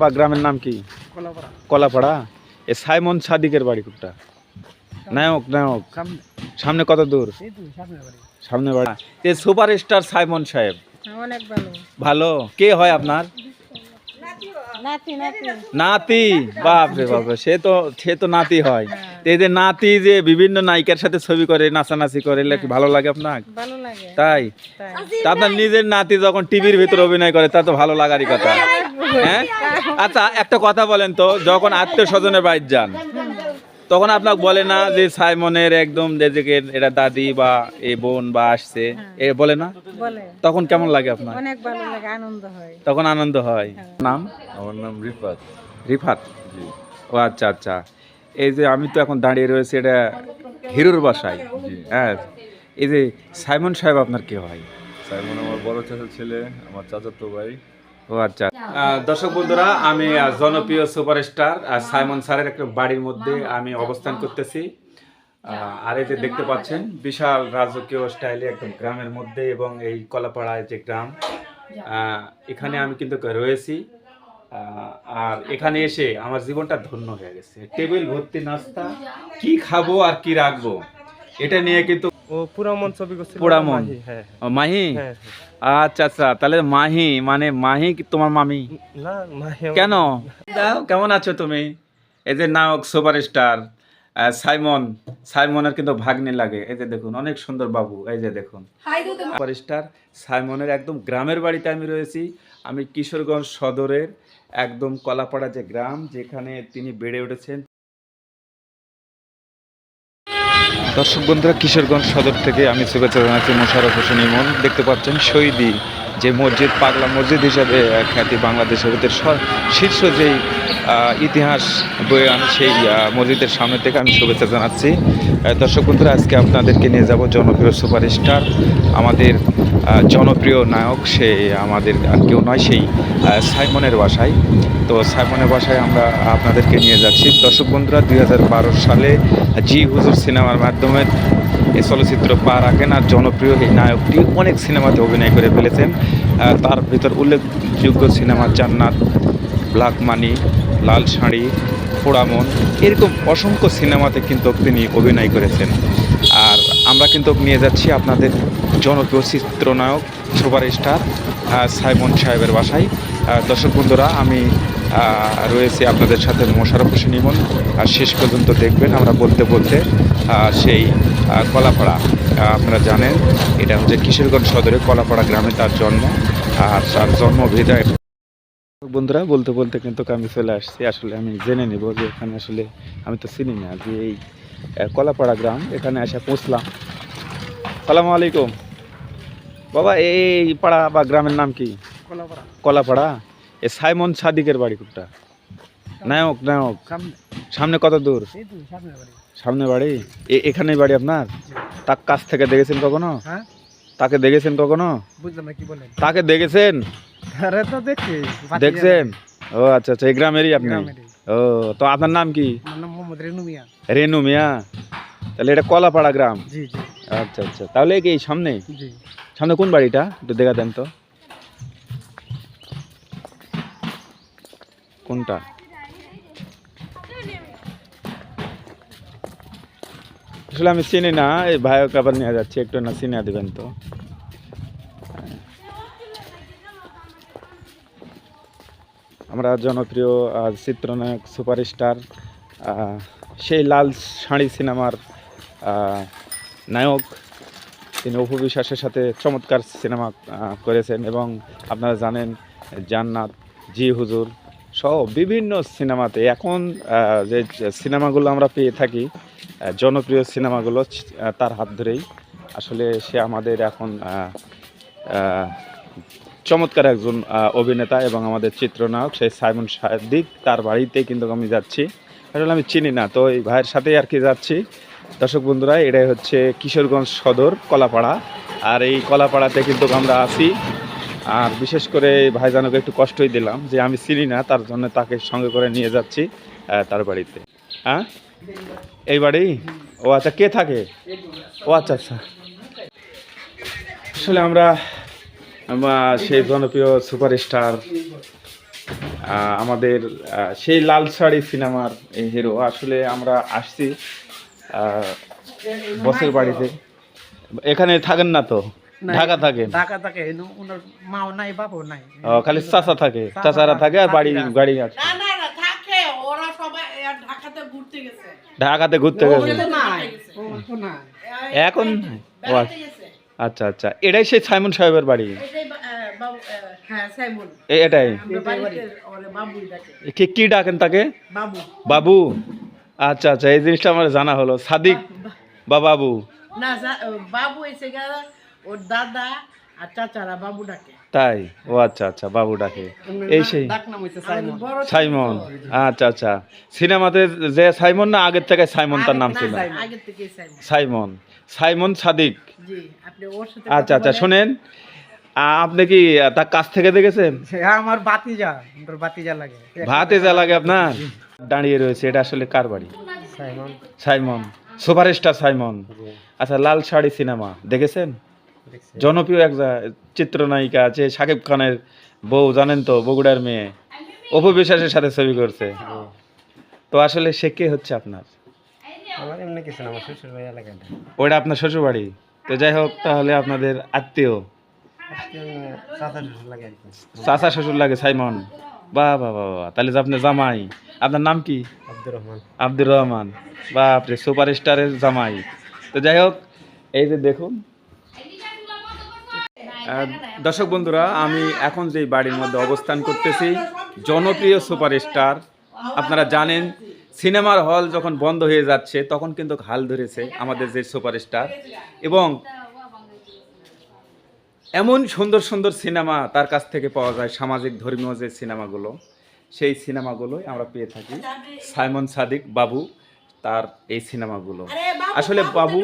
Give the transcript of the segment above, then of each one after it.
বা গ্রামের নাম কি? কলাপাড়া। কলাপাড়া? এ সাইমন সাদিকের বাড়ি কোনটা? নায়ক নায়ক। সামনে। কত দূর? সামনে বাড়ি। এ সুপার স্টার সাইমন সাহেব। ভালো। ভালো? কে হয় আপনার? নাতি নাতি। নাতি? বাপ রে বাপ সে তো সে তো নাতি হয়। তো এই যে নাতি যে বিভিন্ন নায়িকার সাথে ছবি করে নাচানাচি করে এগুলো কি ভালো লাগে আপনার? ভালো লাগে। তাই? তাই। তা আপনার নিজের নাতি যখন টিভির ভিতরে অভিনয় করে তা তো ভালো লাগারই কথা। হ্যাঁ? আচ্ছা একটা কথা বলেন তো যখন আত্মীয় স্বজনের বাড়িতে যান তখন আপনাকে বলে না যে সাইমনের একদম যেদিকে এটা দাদি বা এ বোন বা আসছে এ বলে না? তখন কেমন লাগে আপনার? অনেক ভালো লাগে আনন্দ হয়। তখন আনন্দ হয়। নাম? আমার নাম রিফাত। রিফাত? ও আচ্ছা আচ্ছা। এই যে আমি তো এখন দাঁড়িয়ে রয়েছি এটা হিরোর বাসায়। হ্যাঁ। এই যে সাইমন সাহেব আপনার কি হয়? সাইমন আমার বড় চাচার ছেলে আমার চাচাতো ভাই। ও আচ্ছা। দর্শক বন্ধুরা আমি জনপ্রিয় সুপারস্টার সাইমন স্যারের একটা বাড়ির মধ্যে আমি অবস্থান করতেছি। আর এই যে দেখতে পাচ্ছেন বিশাল রাজকীয় স্টাইলে একদম গ্রামের মধ্যে এবং এই কলাপাড়ায় যে গ্রাম এখানে আমি কিন্তু রয়েছি। আর এখানে এসে আমার জীবনটা ধন্য হয়ে গেছে। টেবিল ভর্তি নাস্তা কি খাব আর কি রাখব এটা নিয়ে কিন্তু ও পুরামন ছবি পুরামন? হ্যাঁ ও, মাহি? হ্যাঁ। আচ্ছা আচ্ছা তাহলে মাহি মানে মাহি কি তোমার মামি? না মাহি কেন? দাও কেমন আছো তুমি? এই যে নায়ক সুপারস্টার সাইমন সাইমনের কিন্তু ভাগ্নে লাগে। এই যে দেখুন অনেক সুন্দর বাবু এই যে দেখুন। সুপারস্টার সাইমনের একদম গ্রামের বাড়িতে আমি রয়েছি। আমি কিশোরগঞ্জ সদরের একদম কলাপাড়া যে গ্রাম যেখানে তিনি বেড়ে উঠেছেন। দর্শক বন্ধুরা, কিশোরগঞ্জ সদর থেকে আমি শুভেচ্ছা জানাচ্ছি মোশারফ হোসেন ইমন। দেখতে পাচ্ছেন শহীদি যে মসজিদ, পাগলা মসজিদ হিসাবে খ্যাতি বাংলাদেশের ভিতরে শীর্ষ যেই ইতিহাস বয়ে আনে সেই মসজিদের সামনে থেকে আমি শুভেচ্ছা জানাচ্ছি। দর্শক বন্ধুরা, আজকে আপনাদেরকে নিয়ে যাব জনপ্রিয় সুপারস্টার, আমাদের জনপ্রিয় নায়ক সে আমাদের আর কেউ নয়, সেই সাইমনের বাসায়। তো সাইমনের বাসায় আমরা আপনাদেরকে নিয়ে যাচ্ছি। দর্শক বন্ধুরা দু হাজার বারো সালে জি হুজুর সিনেমার মাধ্যমে এই চলচ্চিত্র পা রাখেন আর জনপ্রিয় এই নায়কটি অনেক সিনেমাতে অভিনয় করে ফেলেছেন। তার ভিতর উল্লেখযোগ্য সিনেমা জান্নাত, ব্ল্যাক মানি, লাল শাড়ি, পোড়ামন, এরকম অসংখ্য সিনেমাতে কিন্তু তিনি অভিনয় করেছেন। আর আমরা কিন্তু নিয়ে যাচ্ছি আপনাদের জনপ্রিয় চিত্রনায়ক সুপারস্টার আহ, সাইমন সাহেবের বাসায়। দর্শক বন্ধুরা আমি রয়েছি আপনাদের সাথে মোশারফ হোসেন ইমন। আর শেষ পর্যন্ত দেখবেন আমরা বলতে বলতে সেই কলাপাড়া। আপনারা জানেন এটা হচ্ছে কিশোরগঞ্জ সদরে কলাপাড়া গ্রামে তার জন্ম। আর তার জন্ম বিদায়। বন্ধুরা বলতে বলতে কিন্তু আমি চলে আসছি। আসলে আমি জেনে নেব যে এখানে আসলে আমি তো চিনি না যে এই কলাপাড়া গ্রাম এখানে এসে পৌঁছলাম। সালামু আলাইকুম। বাবা এই পাড়া বা গ্রামের নাম কি? কলাপাড়া। কলাপাড়া? এ সাইমন সাদিকের বাড়ি কোনটা? নায়ক নায়ক। সামনে। কত দূর? সামনে বাড়ি। এখানেই বাড়ি আপনার? তার কাছ থেকে দেখেছেন কখনো? হ্যাঁ? তাকে দেখেছেন কখনো? বুঝলাম না কি বলেন? তাকে দেখেছেন? আরে তো দেখছি দেখছেন? ও আচ্ছা আচ্ছা এই গ্রামেরই আপনি? ও তো আপনার নাম কি? মোহাম্মদ রেনু মিয়া। রেনু মিয়া। তাহলে এটা কলাপাড়া গ্রাম। জি জি। আচ্ছা আচ্ছা। তাহলে কি সামনে? জি। সামনে কোন বাড়িটা? একটু দেখা দেন তো। কোনটা? আসলে আমি চিনি না, এই ভাইও আবার নিয়ে যাচ্ছি, একটু না চিনে দেবেন তো। আমরা জনপ্রিয় চিত্রনায়ক, সুপারস্টার সেই লাল শাড়ি সিনেমার নায়ক। তিনি অপু বিশ্বাসের সাথে চমৎকার সিনেমা করেছেন এবং আপনারা জানেন জান্নাত, জি হুজুর সহ বিভিন্ন সিনেমাতে এখন যে সিনেমাগুলো আমরা পেয়ে থাকি জনপ্রিয় সিনেমাগুলো তার হাত ধরেই আসলে সে আমাদের এখন চমৎকার একজন অভিনেতা এবং আমাদের চিত্রনায়ক, সেই সাইমন সাদিক, তার বাড়িতে কিন্তু আমি যাচ্ছি। আসলে আমি চিনি না, তো এই ভাইয়ের সাথেই আর কি যাচ্ছি। দর্শক বন্ধুরা, এটাই হচ্ছে কিশোরগঞ্জ সদর, কলাপাড়া। আর এই কলাপাড়াতে কিন্তু আমরা আছি। আর বিশেষ করে ভাইজানকে একটু কষ্টই দিলাম যে আমি চিনি না, তার জন্য তাকে সঙ্গে করে নিয়ে যাচ্ছি তার বাড়িতে। হ্যাঁ? এই বাড়ি? ও আচ্ছা কে থাকে? ও আচ্ছা আচ্ছা। আসলে আমরা সেই জনপ্রিয় সুপারস্টার আমাদের সেই লাল শাড়ি সিনেমার হিরো। আসলে আমরা আসছি বসের বাড়িতে। এখানে থাকেন না তো? ঢাকা থাকেন? ঢাকা থাকে এনু ওনার মাও নাই বাপও নাই। ও, খালি চাচা থাকে। চাচারা থাকে আর বাড়ি গাড়ি আছে। না না না থাকে। ওরা সবাই এ, ঢাকাতে ঘুরতে গেছে। ঢাকাতে ঘুরতে গেছে? তো নাই ও তো এখন আচ্ছা আচ্ছা। এটাই সেই সাইমন সাহেবের বাড়ি? এটাই বাবু হ্যাঁ সাইমন। এটাই। আমরা বাড়িতে ওরে বাবুই ডাকে। কি কি ডাকেন তাকে? বাবু। বাবু? আচ্ছা আচ্ছা এই জিনিসটা আমার জানা হলো। সাদিক বা বাবু? না বাবু এসে গেল ওর দাদা আর চাচারা বাবু ডাকে। তাই? ও আচ্ছা আচ্ছা বাবু ডাকে। এই সেই? ডাক নাম হইছে আমি সাইমন। আচ্ছা আচ্ছা। সিনেমাতে যে সাইমন না আগের থেকে সাইমন তার নাম ছিল? সাইমন। সাইমন। সাইমন। সাদিক। জি আপনি ওর সাথে আচ্ছা আচ্ছা শোনেন। আপনি কি তার কাছ থেকে দেখেছেন? আমার বাতিজা বাতিজা লাগে। ভাতে যা লাগে আপনার? দাঁড়িয়ে রয়েছে এটা আসলে কার বাড়ি? সাইমন। সাইমন। Superstar Simon. আচ্ছা লাল শাড়ি সিনেমা দেখেছেন? জনপ্রিয় এক চিত্রনায়িকা আছে সাকিব খানের বউ জানেন তো বগুড়ার মেয়ে। অপু বিশ্বাসের সাথে ছবি করছে। তো আসলে সে কে হচ্ছে আপনার? আমার এমনি কিছু না আমার শ্বশুর আপনার শ্বশুর বাড়ি তো যাই হোক তাহলে আপনাদের আত্মীয়। চাচা শ্বশুর লাগে সাইমন। বাহ বাহ বাহ। তাহলে যে আপনার জামাই আপনার নাম কি? আব্দুর রহমান। আব্দুর রহমান। বাপরে সুপার স্টারের জামাই। তো যাই হোক এই যে দেখুন। দর্শক বন্ধুরা আমি এখন যে বাড়ির মধ্যে অবস্থান করতেছি জনপ্রিয় সুপারস্টার। আপনারা জানেন সিনেমার হল যখন বন্ধ হয়ে যাচ্ছে তখন কিন্তু হাল ধরেছে আমাদের যে সুপারস্টার। এবং এমন সুন্দর সুন্দর সিনেমা তার কাছ থেকে পাওয়া যায় সামাজিক ধর্মীয় যে সিনেমাগুলো সেই সিনেমাগুলোই আমরা পেয়ে থাকি। সাইমন সাদিক বাবু তার এই সিনেমাগুলো। আসলে বাবু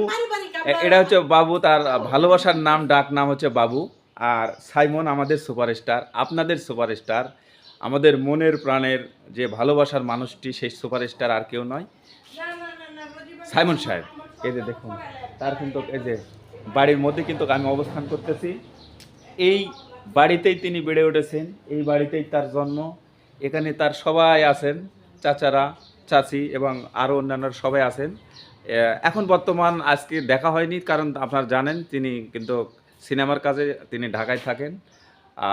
এটা হচ্ছে বাবু তার ভালোবাসার নাম ডাক নাম হচ্ছে বাবু। আর সাইমন আমাদের সুপারস্টার আপনাদের সুপারস্টার আমাদের মনের প্রাণের যে ভালোবাসার মানুষটি সেই সুপারস্টার আর কেউ নয়। সাইমন সাহেব এই যে দেখুন তার কিন্তু এই যে বাড়ির মধ্যে কিন্তু আমি অবস্থান করতেছি। এই বাড়িতেই তিনি বেড়ে উঠেছেন, এই বাড়িতেই তার জন্ম। এখানে তার সবাই আছেন, চাচারা, চাচি এবং আরও অন্যান্য সবাই আছেন। এখন বর্তমান আজকে দেখা হয়নি, কারণ আপনারা জানেন তিনি কিন্তু সিনেমার কাজে তিনি ঢাকায় থাকেন।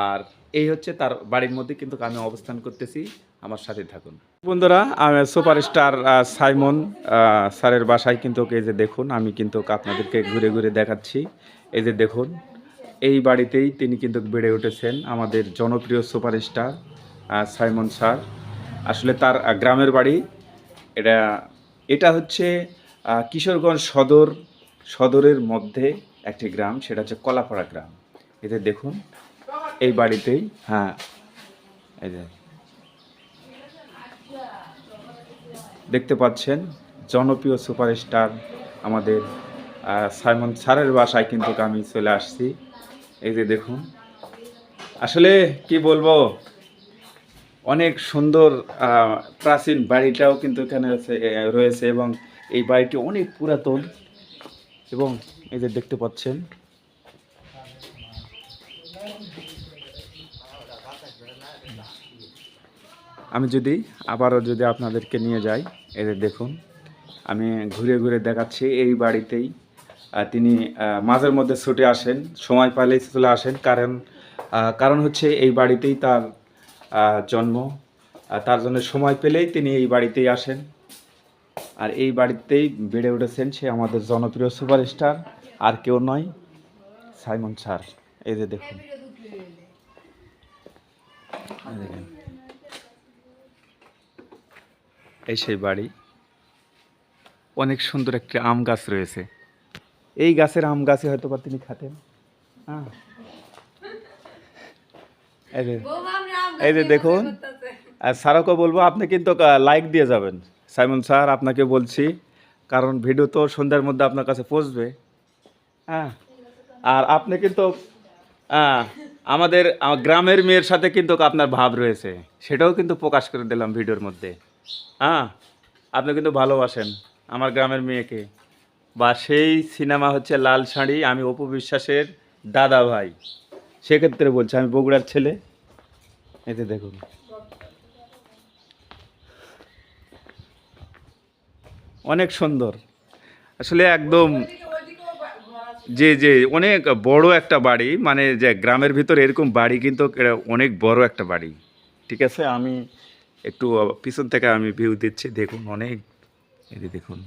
আর এই হচ্ছে তার বাড়ির মধ্যে কিন্তু আমি অবস্থান করতেছি, আমার সাথে থাকুন। বন্ধুরা, আমি সুপারস্টার সাইমন স্যারের বাসায় কিন্তু এই যে দেখুন, আমি কিন্তু আপনাদেরকে ঘুরে ঘুরে দেখাচ্ছি। এই যে দেখুন এই বাড়িতেই তিনি কিন্তু বেড়ে উঠেছেন আমাদের জনপ্রিয় সুপারস্টার সাইমন স্যার। আসলে তার গ্রামের বাড়ি, এটা এটা হচ্ছে কিশোরগঞ্জ সদর, সদরের মধ্যে একটি গ্রাম, সেটা হচ্ছে কলাপাড়া গ্রাম। এতে দেখুন, এই বাড়িতেই হ্যাঁ এই যে দেখতে পাচ্ছেন, জনপ্রিয় সুপারস্টার আমাদের সাইমন স্যারের বাসায় কিন্তু আমি চলে আসছি। এই যে দেখুন। আসলে কি বলব? অনেক সুন্দর প্রাচীন বাড়িটাও কিন্তু এখানে রয়েছে এবং এই বাড়িটি অনেক পুরাতন এবং এই যে দেখতে পাচ্ছেন। আমি যদি আবারও যদি আপনাদেরকে নিয়ে যাই এদের দেখুন, আমি ঘুরে ঘুরে দেখাচ্ছি এই বাড়িতেই তিনি মাঝের মধ্যে ছুটে আসেন, সময় পাইলেই চলে আসেন। কারণ কারণ হচ্ছে এই বাড়িতেই তার জন্ম। তার জন্য সময় পেলেই তিনি এই বাড়িতেই আসেন। আর এই বাড়িতেই বেড়ে উঠেছেন সে আমাদের জনপ্রিয় সুপারস্টার, আর কেউ নয়, সাইমন স্যার। এই যে দেখুন। এই সেই বাড়ি। অনেক সুন্দর একটি আম গাছ রয়েছে। এই গাছের আম গাছে হয়তো বা তিনি খাতেন। হ্যাঁ। এই যে এই যে দেখুন আর স্যারকে বলব আপনি কিন্তু লাইক দিয়ে যাবেন। সাইমন স্যার আপনাকে বলছি কারণ ভিডিও তো সন্ধ্যার মধ্যে আপনার কাছে পৌঁছবে। হ্যাঁ। আর আপনি কিন্তু হ্যাঁ, আমাদের গ্রামের মেয়ের সাথে কিন্তু আপনার ভাব রয়েছে। সেটাও কিন্তু প্রকাশ করে দিলাম ভিডিওর মধ্যে। হ্যাঁ। আপনি কিন্তু ভালোবাসেন আমার গ্রামের মেয়েকে। বা সেই সিনেমা হচ্ছে লাল শাড়ি, আমি অপু বিশ্বাসের দাদা ভাই। সেক্ষেত্রে বলছি, আমি বগুড়ার ছেলে। এতে দেখুন। অনেক সুন্দর। আসলে একদম যে যে অনেক বড় একটা বাড়ি মানে যে গ্রামের ভিতরে এরকম বাড়ি কিন্তু অনেক বড় একটা বাড়ি। ঠিক আছে? আমি একটু পিছন থেকে আমি ভিউ দিচ্ছি। দেখুন, অনেক এটি দেখুন।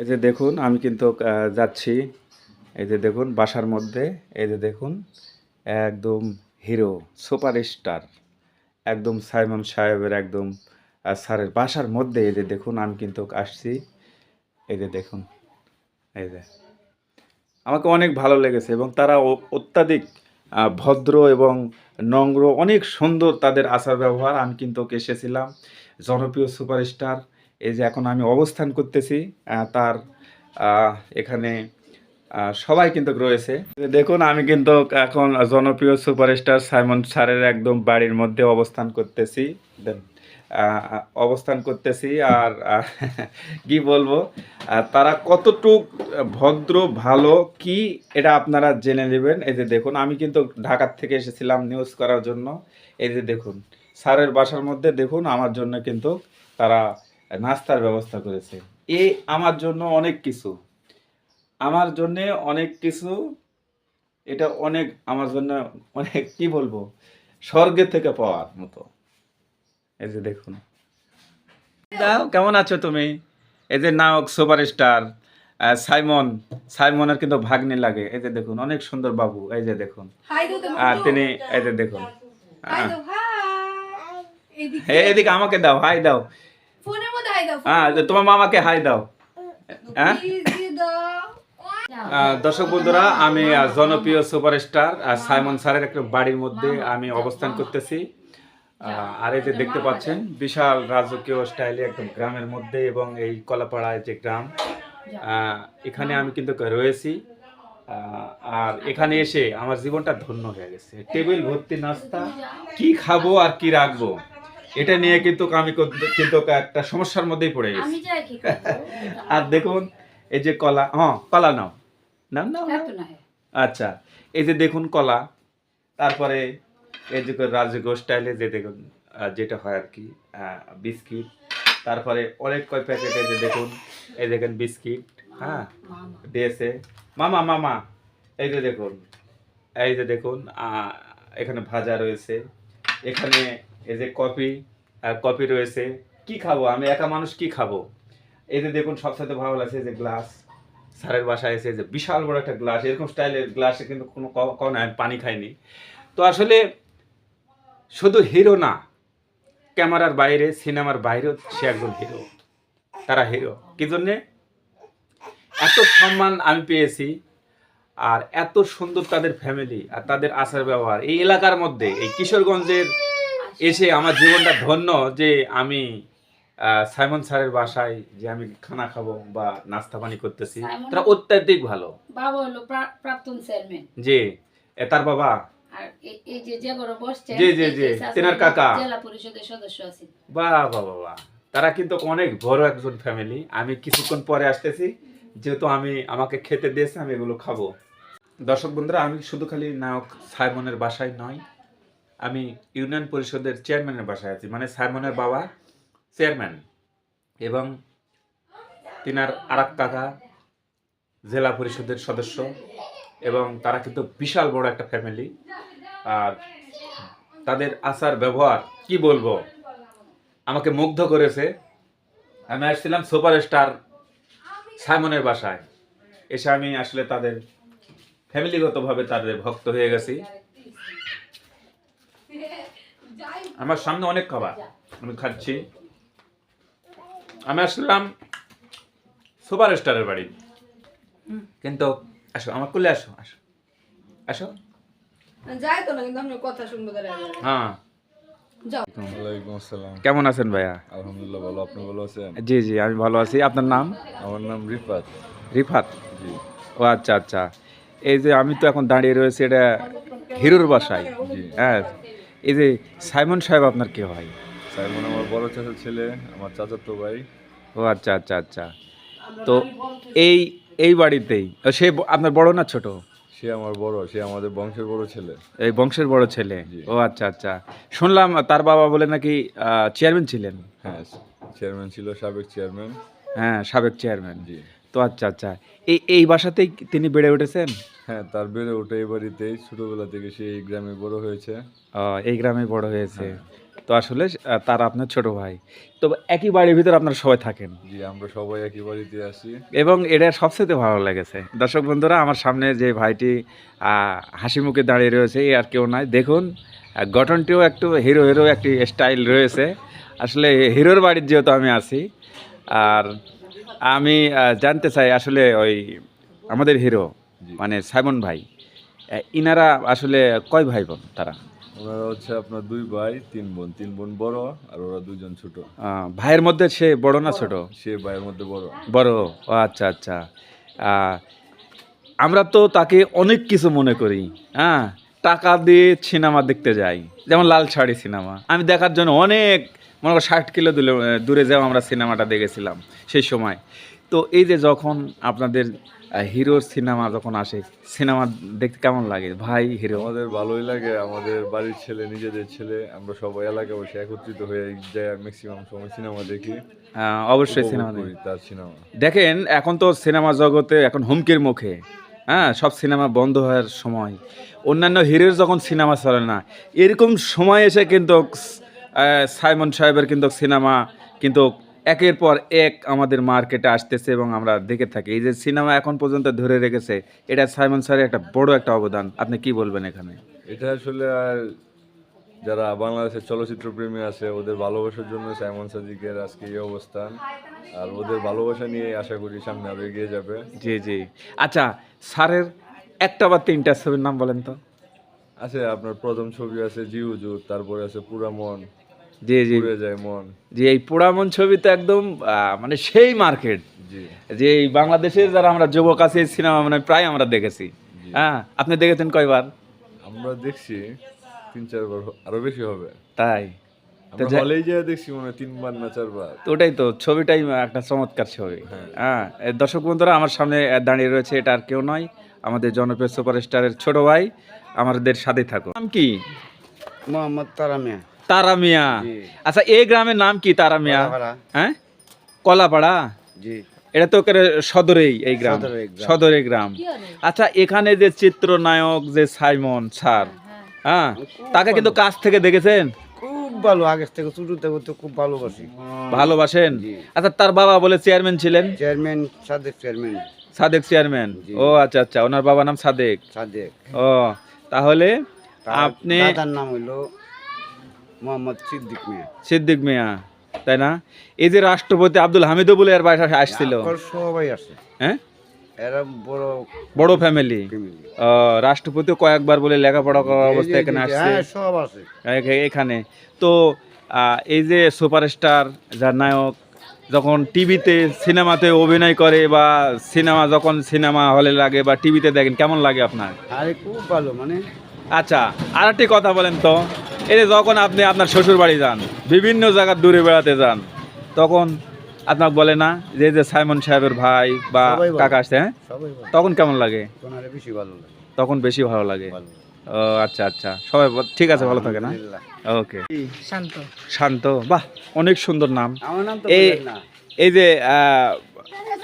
এই যে। দেখুন, আমি কিন্তু যাচ্ছি। এই যে দেখুন, বাসার মধ্যে, এই যে দেখুন, একদম হিরো সুপার স্টার একদম সাইমন সাহেবের একদম স্যারের বাসার মধ্যে। এই যে দেখুন, আমি কিন্তু আসছি। এই যে দেখুন, এই যে। আমাকে অনেক ভালো লেগেছে এবং তারা অত্যাধিক ভদ্র এবং নম্র, অনেক সুন্দর তাদের আচার ব্যবহার আমি কিন্তু এসেছিলাম, জনপ্রিয় সুপারস্টার এই যে এখন আমি অবস্থান করতেছি তার এখানে সবাই কিন্তু রয়েছে। দেখুন, আমি কিন্তু এখন জনপ্রিয় সুপারস্টার সাইমন স্যারের একদম বাড়ির মধ্যে অবস্থান করতেছি। অবস্থান করতেছি আর কি বলব তারা কতটুক ভদ্র, ভালো, কি এটা আপনারা জেনে নেবেন। এই যে দেখুন, আমি কিন্তু ঢাকার থেকে এসেছিলাম নিউজ করার জন্য। এই যে দেখুন, স্যারের বাসার মধ্যে দেখুন, আমার জন্য কিন্তু তারা নাস্তার ব্যবস্থা করেছে। এ আমার জন্য অনেক কিছু। আমার জন্য অনেক কিছু এটা অনেক আমার জন্য অনেক কি বলব স্বর্গের থেকে পাওয়ার মতো। এই যে দেখুন। দাও কেমন আছো তুমি? এই যে নায়ক সুপারস্টার সাইমন সাইমনের কিন্তু ভাগ্নে লাগে। এই যে দেখুন অনেক সুন্দর বাবু। এই যে দেখুন। আর তিনি এই যে দেখুন। হ্যাঁ। এদিকে এদিকে আমাকে দাও হাই দাও। হ্যাঁ তোমার মামাকে হাই দাও। হ্যাঁ? দর্শক বন্ধুরা আমি জনপ্রিয় সুপারস্টার সাইমন স্যারের একটা বাড়ির মধ্যে আমি অবস্থান করতেছি। আর এই যে দেখতে পাচ্ছেন বিশাল রাজকীয় স্টাইলে একদম গ্রামের মধ্যে এবং এই কলাপাড়ায় যে গ্রাম আহ, এখানে আমি কিন্তু রয়েছি। আহ, আর এখানে এসে আমার জীবনটা ধন্য হয়ে গেছে। টেবিল ভর্তি নাস্তা কি খাব আর কি রাখব? এটা নিয়ে কিন্তু আমি কিন্তু- কিন্তু একটা সমস্যার মধ্যেই পড়ে গেছি। আর দেখুন এই যে কলা হ্যাঁ কলা নাও। নাম নাও আচ্ছা এই যে দেখুন কলা তারপরে এই যে রাজযোগ স্টাইলে যে দেখুন যেটা হয় আর কি বিস্কিট তারপরে অনেক কয় প্যাকেটে যে দেখুন এই দেখেন বিস্কিট হ্যাঁ দিয়েছে। মামা মামা এই যে দেখুন এই যে দেখুন এখানে ভাজা রয়েছে এখানে এই যে কফি কফি রয়েছে, কি খাব? আমি একা মানুষ কি খাব? এই যে দেখুন সবসাথে ভালো লাগছে যে গ্লাস, স্যারের বাসায় এসে যে বিশাল বড় একটা গ্লাস, এরকম স্টাইলের গ্লাসে কিন্তু কোনো কখনো আমি পানি খাইনি। তো আসলে শুধু হিরো না, ক্যামেরার বাইরে, সিনেমার বাইরেও সে একজন হিরো। তারা হিরো। কি জন্যে? এত সম্মান আমি পেয়েছি, আর এত সুন্দর তাদের ফ্যামিলি আর তাদের আচার ব্যবহার এই এলাকার মধ্যে, এই কিশোরগঞ্জের এসে আমার জীবনটা ধন্য যে আমি সাইমন স্যারের বাসায় যে আমি খানা খাব বা নাস্তা পানি করতেছি। তারা অত্যাধিক ভালো। বাবা হলো প্রাক্তন চেয়ারম্যান। যে এ তার বাবা? জি, জি, জি, তেনার কাকা। জেলা পরিষদের সদস্য আছেন বাহ বাহ বাহ বাহ। তারা কিন্তু অনেক বড় একজন ফ্যামিলি আমি কিছুক্ষণ পরে আসতেছি। যেহেতু আমি আমাকে খেতে দিয়েছে আমি এগুলো খাব। দর্শক বন্ধুরা আমি শুধু খালি নায়ক সাইমনের বাসায় নয় আমি ইউনিয়ন পরিষদের চেয়ারম্যানের বাসায় আছি মানে সাইমনের বাবা চেয়ারম্যান এবং তিনার আরাক কাকা জেলা পরিষদের সদস্য এবং তারা কিন্তু বিশাল বড় একটা ফ্যামিলি। আর তাদের আচার ব্যবহার, কি বলব, আমাকে মুগ্ধ করেছে। আমি আসছিলাম সুপার স্টার সাইমনের বাসায়। এসে আমি আসলে তাদের ফ্যামিলিগতভাবে তাদের ভক্ত হয়ে গেছি। আমার সামনে অনেক খাবার। আমি খাচ্ছি। আমি আসলাম সুপার স্টারের বাড়ি। কিন্তু আসো আমার কোলে আসো আসো। আসো। যাই তো না কিন্তু আপনি কথা শুনব হ্যাঁ। যাও। আসসালাম। কেমন আছেন ভাইয়া? আলহামদুলিল্লাহ ভালো আপনি ভালো আছেন? জি জি আমি ভালো আছি। আপনার নাম? আমার নাম রিফাত। রিফাত? জি। ও আচ্ছা আচ্ছা। এই যে আমি তো এখন দাঁড়িয়ে রয়েছি এটা হিরোর বাসায়। হ্যাঁ। এই যে সাইমন সাহেব আপনার কে হয় সাইমন আমার বড় চাচার ছেলে আমার চাচাতো ভাই। ও আচ্ছা আচ্ছা আচ্ছা। তো এই এই বাড়িতেই সে আপনার বড় না ছোট? সে আমার বড় সে আমাদের বংশের বড় ছেলে। এই বংশের বড় ছেলে। ও আচ্ছা আচ্ছা। শুনলাম তার বাবা বলে নাকি চেয়ারম্যান ছিলেন। হ্যাঁ চেয়ারম্যান ছিল সাবেক চেয়ারম্যান হ্যাঁ সাবেক চেয়ারম্যান জি। তো আচ্ছা আচ্ছা। এই এই বাসাতেই তিনি বেড়ে উঠেছেন? হ্যাঁ তার বেড়ে ওঠে এই বাড়িতেই। ছোটবেলা থেকে সে এই গ্রামে বড় হয়েছে। এই গ্রামে বড় হয়েছে। তো আসলে তার আপনার ছোট ভাই। তো একই বাড়ির ভিতরে আপনারা সবাই থাকেন? জি আমরা সবাই একই বাড়িতে আসি এবং এটা সবচেয়ে ভালো লেগেছে। দর্শক বন্ধুরা আমার সামনে যে ভাইটি হাসি মুখে দাঁড়িয়ে রয়েছে এই আর কেউ নাই। দেখুন গঠনটিও একটু হিরো হিরো একটি স্টাইল রয়েছে। আসলে হিরোর বাড়ির যেহেতু আমি আছি আর আমি জানতে চাই আসলে ওই আমাদের হিরো। মানে সাইমন ভাই ইনারা আসলে কয় ভাই বোন তারা? ওনারা হচ্ছে আপনার দুই ভাই তিন বোন। তিন বোন বড় আর ওরা দুজন ছোট। ভাইয়ের মধ্যে সে বড় না ছোট? সে ভাইয়ের মধ্যে বড়। বড় ও আচ্ছা আচ্ছা। আমরা তো তাকে অনেক কিছু মনে করি হ্যাঁ? টাকা দিয়ে সিনেমা দেখতে যাই যেমন লাল শাড়ি সিনেমা। আমি দেখার জন্য অনেক মনে করো ষাট কিলো দূরে দূরে যাও আমরা সিনেমাটা দেখেছিলাম সেই সময়। তো এই যে যখন আপনাদের হিরোর সিনেমা যখন আসে সিনেমা দেখতে কেমন লাগে? ভাই হিরো। আমাদের ভালোই লাগে। আমাদের বাড়ির ছেলে নিজেদের ছেলে আমরা সবাই এলাকায় বসে একত্রিত হয়ে যায় ম্যাক্সিমাম সময় সিনেমা দেখি। আহ, অবশ্যই সিনেমা দেখি। তার সিনেমা। দেখেন এখন তো সিনেমা জগতে এখন হুমকির মুখে হ্যাঁ সব সিনেমা বন্ধ হওয়ার সময়। অন্যান্য হিরোর যখন সিনেমা চলে না এরকম সময় এসে কিন্তু সাইমন সাহেবের কিন্তু সিনেমা কিন্তু একের পর এক আমাদের মার্কেটে আসতেছে এবং আমরা দেখে থাকি। এই যে সিনেমা এখন পর্যন্ত ধরে রেখেছে এটা সাইমন স্যারের একটা বড় একটা অবদান। আপনি কি বলবেন এখানে? এটা আসলে আর যারা বাংলাদেশের চলচ্চিত্র প্রেমী আছে ওদের ভালোবাসার জন্য সাইমন সাদিকের আজকে এই অবস্থান। আর ওদের ভালোবাসা নিয়ে আশা করি সামনে আরও এগিয়ে যাবে। জি জি। আচ্ছা স্যারের একটা বা তিনটা ছবির নাম বলেন তো। আছে আপনার প্রথম ছবি আছে জি হুজুর তারপরে আছে পুরা মন। জি জি। যায় মন। যে এই পোড়ামন ছবি তো একদম আহ, মানে সেই মার্কেট। জি। যে এই বাংলাদেশের যারা আমরা যুবক আছি সিনেমা মানে প্রায় আমরা দেখেছি। হ্যাঁ আপনি দেখেছেন কয়বার? আমরা দেখছি তিন চারবার আরও বেশি হবে। তাই? যা- হলেই দেখছি মনে হয় তিনবার না চারবার। তো ওটাই তো ছবিটাই একটা চমৎকার ছবি। হ্যাঁ। দর্শক বন্ধুরা আমার সামনে দাঁড়িয়ে রয়েছে এটা আর কেউ নয় আমাদের জনপ্রিয় সুপারস্টারের ছোট ভাই আমাদের সাথে থাকো নাম কি? মোহাম্মদ তারা মিয়া। তারা মিয়া। আচ্ছা এই গ্রামের নাম কি তারা মিয়া? হ্যাঁ? কলাপাড়া? জি। এটা তো সদরেই এই গ্রাম। সদরে গ্রাম। আচ্ছা এখানে যে চিত্রনায়ক যে সাইমন স্যার হ্যাঁ তাকে কিন্তু কাছ থেকে দেখেছেন? খুব ভালো আগের থেকে ছোট থেকে তো খুব ভালোবাসি। ভালোবাসেন? আচ্ছা তার বাবা বলে চেয়ারম্যান ছিলেন? Chairman Sadek chairman. Sadek chairman. ও আচ্ছা আচ্ছা ওনার বাবার নাম সাদেক। সাদেক। ও তাহলে আপনি দাদার নাম হইল মোহাম্মদ সিদ্দিক মিয়া। সিদ্দিক মিয়া তাই না? এই যে রাষ্ট্রপতি আব্দুল হামিদও বলে এর বাসা আসছিল। সবাই আছে হ্যাঁ? এরা বড় বড় ফ্যামিলি রাষ্ট্রপতি কয়েকবার বলে লেখাপড়া করার অবস্থা এখানে আসছে। হ্যাঁ সব আছে এখ- এখানে। তো এই যে সুপারস্টার যার নায়ক যখন টিভিতে সিনেমাতে অভিনয় করে বা সিনেমা যখন সিনেমা হলে লাগে বা টিভিতে দেখেন কেমন লাগে আপনার? আরে খুব ভালো মানে আচ্ছা আর একটি কথা বলেন তো। এই যে যখন আপনি আপনার শ্বশুর বাড়ি যান বিভিন্ন জায়গার দূরে বেড়াতে যান তখন আপনাকে বলে না যে যে সাইমন সাহেবের ভাই বা কাকা আসছে হ্যাঁ? তখন কেমন লাগে? বেশি ভালো লাগে। তখন বেশি ভালো লাগে? ও আচ্ছা আচ্ছা। সবাই ঠিক আছে ভালো থাকে না? ওকে। শান্ত। শান্ত। বাহ অনেক সুন্দর নাম। আমার নাম তো এই না। এই যে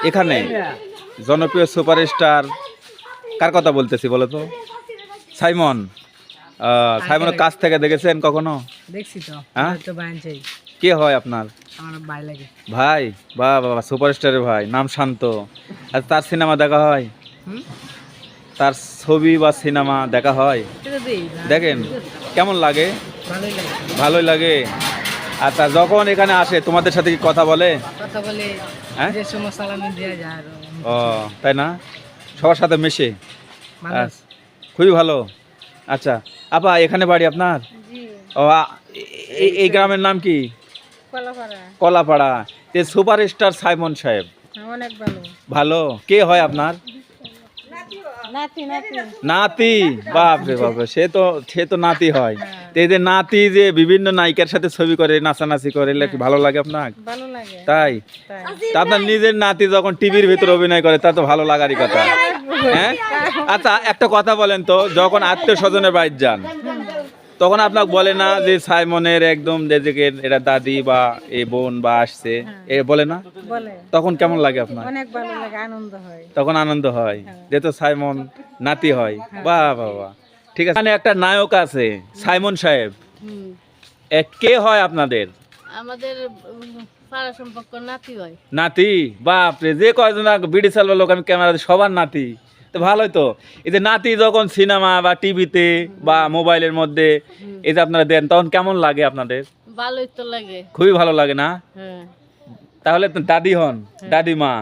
এখানে জনপ্রিয় সুপারস্টার কার কথা বলতেছি বলো তো? সাইমন। সাইমনের কাছ থেকে দেখেছেন কখনো? দেখছি তো হ্যাঁ? তো কে হয় আপনার? আমার ভাই লাগে। ভাই? বা বাবা সুপারস্টারের ভাই নাম শান্ত। আর তার সিনেমা দেখা হয়? তার ছবি বা সিনেমা দেখা হয়? দেখেন কেমন লাগে? ভালোই লাগে। আর তা যখন এখানে আসে তোমাদের সাথে কি কথা বলে? কথা বলে হ্যাঁ? ও তাই না? সবার সাথে মেশে। খুবই ভালো। আচ্ছা। আপা এখানে বাড়ি আপনার? ও এই গ্রামের নাম কি? কলাপাড়া। যে সুপারস্টার সাইমন সাহেব। অনেক ভালো। ভালো? কে হয় আপনার? নাতি নাতি। নাতি? বাপ রে বাপ সে তো সে তো নাতি হয়। তো এই যে নাতি যে বিভিন্ন নায়িকার সাথে ছবি করে নাচানাচি করে কি ভালো লাগে আপনার তাই? তা আপনার নিজের নাতি যখন টিভির ভিতরে অভিনয় করে তা তো ভালো লাগারই কথা। হ্যাঁ? আচ্ছা একটা কথা বলেন তো যখন আত্মীয় স্বজনের বাড়ি যান তখন আপনাকে বলে না যে সাইমনের একদম এটা দাদি বা এ বোন বা আসছে? এ বলে না? তখন কেমন লাগে আপনার? অনেক ভালো লাগে আনন্দ হয়। তখন আনন্দ হয় যেহেতু সাইমন নাতি হয়। বাহ বাহ বাহ। ঠিক আছে এখানে একটা নায়ক আছে সাইমন সাহেব। কে হয় আপনাদের? আমাদের পাড়া সম্পর্ক নাতি হয়। নাতি? বাপরে যে কয়জন বিডি চালবার লোক আমি ক্যামেরা সবার নাতি। তো ভালোই তো। এই যে নাতি যখন সিনেমা বা টিভিতে বা মোবাইলের মধ্যে এই যে আপনারা দেন তখন কেমন লাগে আপনাদের? ভালোই তো লাগে। খুবই ভালো লাগে না? হ্যাঁ। তাহলে দাদি হন দাদিমা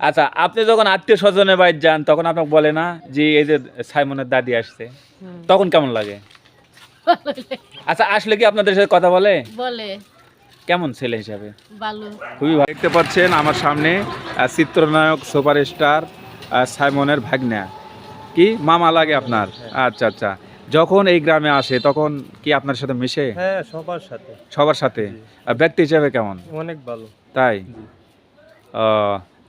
আচ্ছা আপনি যখন আত্মীয় স্বজনের বাড়ি যান তখন আপনাকে বলে না যে এই যে সাইমনের দাদি আসছে? তখন কেমন লাগে। আচ্ছা আসলে কি আপনাদের সাথে কথা বলে? বলে। কেমন ছেলে হিসাবে? ভালো। খুবই ভালো। দেখতে পাচ্ছেন আমার সামনে আহ, চিত্রনায়ক সুপারস্টার সাইমনের ভাগ্না। কি? মামা লাগে আপনার? আচ্ছা আচ্ছা। যখন এই গ্রামে আসে তখন কি আপনার সাথে মিশে? হ্যাঁ সবার সাথে। সবার সাথে? ব্যক্তি হিসাবে কেমন? অনেক ভালো। তাই?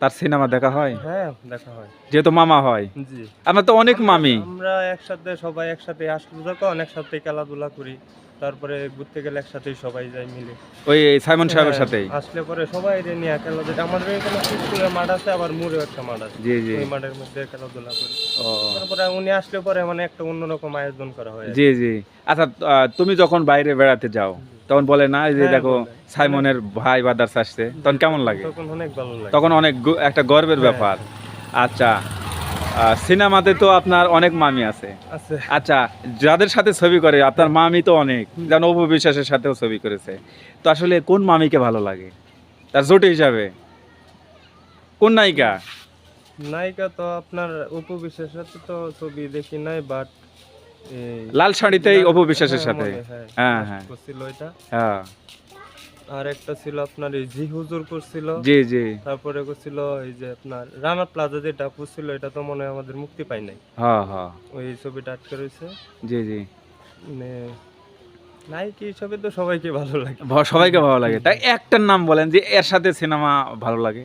তার সিনেমা দেখা হয়? হ্যাঁ দেখা হয়। যেহেতু মামা হয়। জি। আপনার তো অনেক মামি। আমরা একসাথে সবাই একসাথে আসলে যখন একসাথে খেলাধুলা করি তারপরে ঘুরতে গেলে একসাথেই সবাই যাই মিলে। ওই সাইমন সাহেবের হ্যাঁ, সাথেই? আসলে পরে সবাই রে নিয়ে খেলাধুলা আমাদের এখানে স্কুলের মাঠ আছে আবার মুড়েও একটা মাঠ আছে। জি জি। ওই মাঠের মধ্যে খেলাধুলা করি। তারপরে উনি আসলে পরে মানে একটা অন্যরকম আয়োজন করা হয় জি জি। আচ্ছা তুমি যখন বাইরে বেড়াতে যাও তখন বলে না যে হ্যাঁ, দেখো। সাইমনের ভাই বাদার্স আসছে তখন কেমন লাগে? তখন অনেক ভালো লাগে। তখন অনেক একটা গর্বের ব্যাপার। আচ্ছা সিনেমাতে তো আপনার অনেক মামি আছে। আচ্ছা যাদের সাথে ছবি করে আপনার মামি তো অনেক। যেমন অপু বিশ্বাসের সাথেও ছবি করেছে। তো আসলে কোন মামিকে ভালো লাগে? তার জোটে হিসাবে। কোন নায়িকা? নায়িকা তো আপনার অপু বিশ্বাসের সাথে তো ছবি দেখি নাই বাট লাল শাড়িতেই অপু বিশ্বাসের সাথে। হ্যাঁ, হ্যাঁ। হ্যাঁ। আর একটা ছিল আপনার এই জি হুজুর করছিল। জি জি। তারপরে করছিল এই যে আপনার রানা প্লাজা যেটা করছিল এটা তো মনে হয় আমাদের মুক্তি পাই নাই। হ্যাঁ হ্যাঁ ওই ছবিটা আটকে রয়েছে। জি জি। মানে নায়িকা হিসাবে তো সবাইকে ভালো লাগে। সবাইকে ভালো লাগে। তাই একটার নাম বলেন যে এর সাথে সিনেমা ভালো লাগে।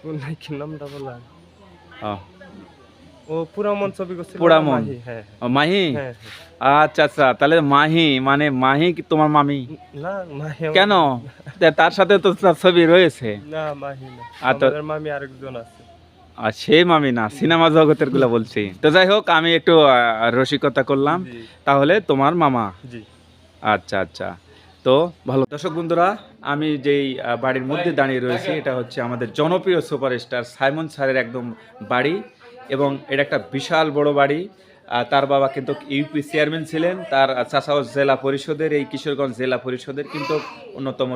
কোন নায়িকার নামটা বলা ও, ও পুরামন ছবি করছিল পুরামন। মাহি, হ্যাঁ মাহি? হ্যাঁ আচ্ছা আচ্ছা তাহলে মাহি মানে মাহি কি তোমার মামি? না মাহি কেন? তার সাথে তো ছবি রয়েছে। না মাহি না। আমাদের মামি আরেকজন আছে। আর সেই মামি না সিনেমা জগতেরগুলা বলছি। তো যাই হোক আমি একটু রসিকতা করলাম। তাহলে তোমার মামা। আচ্ছা আচ্ছা। তো ভালো। দর্শক বন্ধুরা আমি যেই বাড়ির মধ্যে দাঁড়িয়ে রয়েছি এটা হচ্ছে আমাদের জনপ্রিয় সুপারস্টার সাইমন স্যারের একদম বাড়ি। এবং এটা একটা বিশাল বড় বাড়ি। তার বাবা কিন্তু ইউপি চেয়ারম্যান ছিলেন, তার চাষাও জেলা পরিষদের, এই কিশোরগঞ্জ জেলা পরিষদের কিন্তু অন্যতম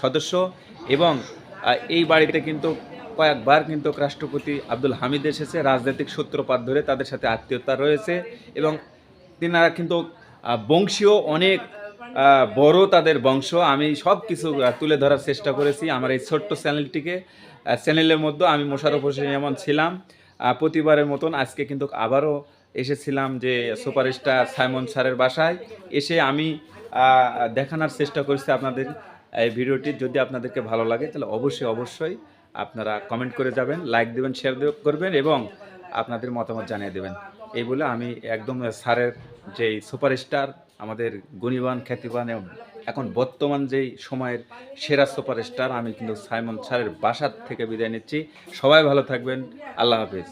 সদস্য এবং এই বাড়িতে কিন্তু কয়েকবার কিন্তু রাষ্ট্রপতি আব্দুল হামিদ এসেছে। রাজনৈতিক সূত্রপাত ধরে তাদের সাথে আত্মীয়তা রয়েছে এবং তিনারা কিন্তু বংশীয় অনেক বড় তাদের বংশ, আমি সব কিছু তুলে ধরার চেষ্টা করেছি আমার এই ছোট্ট চ্যানেলটিকে। চ্যানেলের মধ্যে আমি মোশারফ হোসেন এমন ছিলাম প্রতিবারের মতন আজকে কিন্তু আবারও এসেছিলাম যে সুপারস্টার সাইমন স্যারের বাসায়। এসে আমি দেখানোর চেষ্টা করেছি আপনাদের এই ভিডিওটি। যদি আপনাদেরকে ভালো লাগে, তাহলে অবশ্যই অবশ্যই আপনারা কমেন্ট করে যাবেন, লাইক দেবেন, শেয়ার করবেন এবং আপনাদের মতামত জানিয়ে দেবেন। এই বলে আমি একদম স্যারের যেই সুপারস্টার আমাদের গুণীবান, খ্যাতিবান এখন বর্তমান যেই সময়ের সেরা সুপারস্টার, আমি কিন্তু সাইমন স্যারের বাসার থেকে বিদায় নিচ্ছি। সবাই ভালো থাকবেন। আল্লাহ হাফিজ।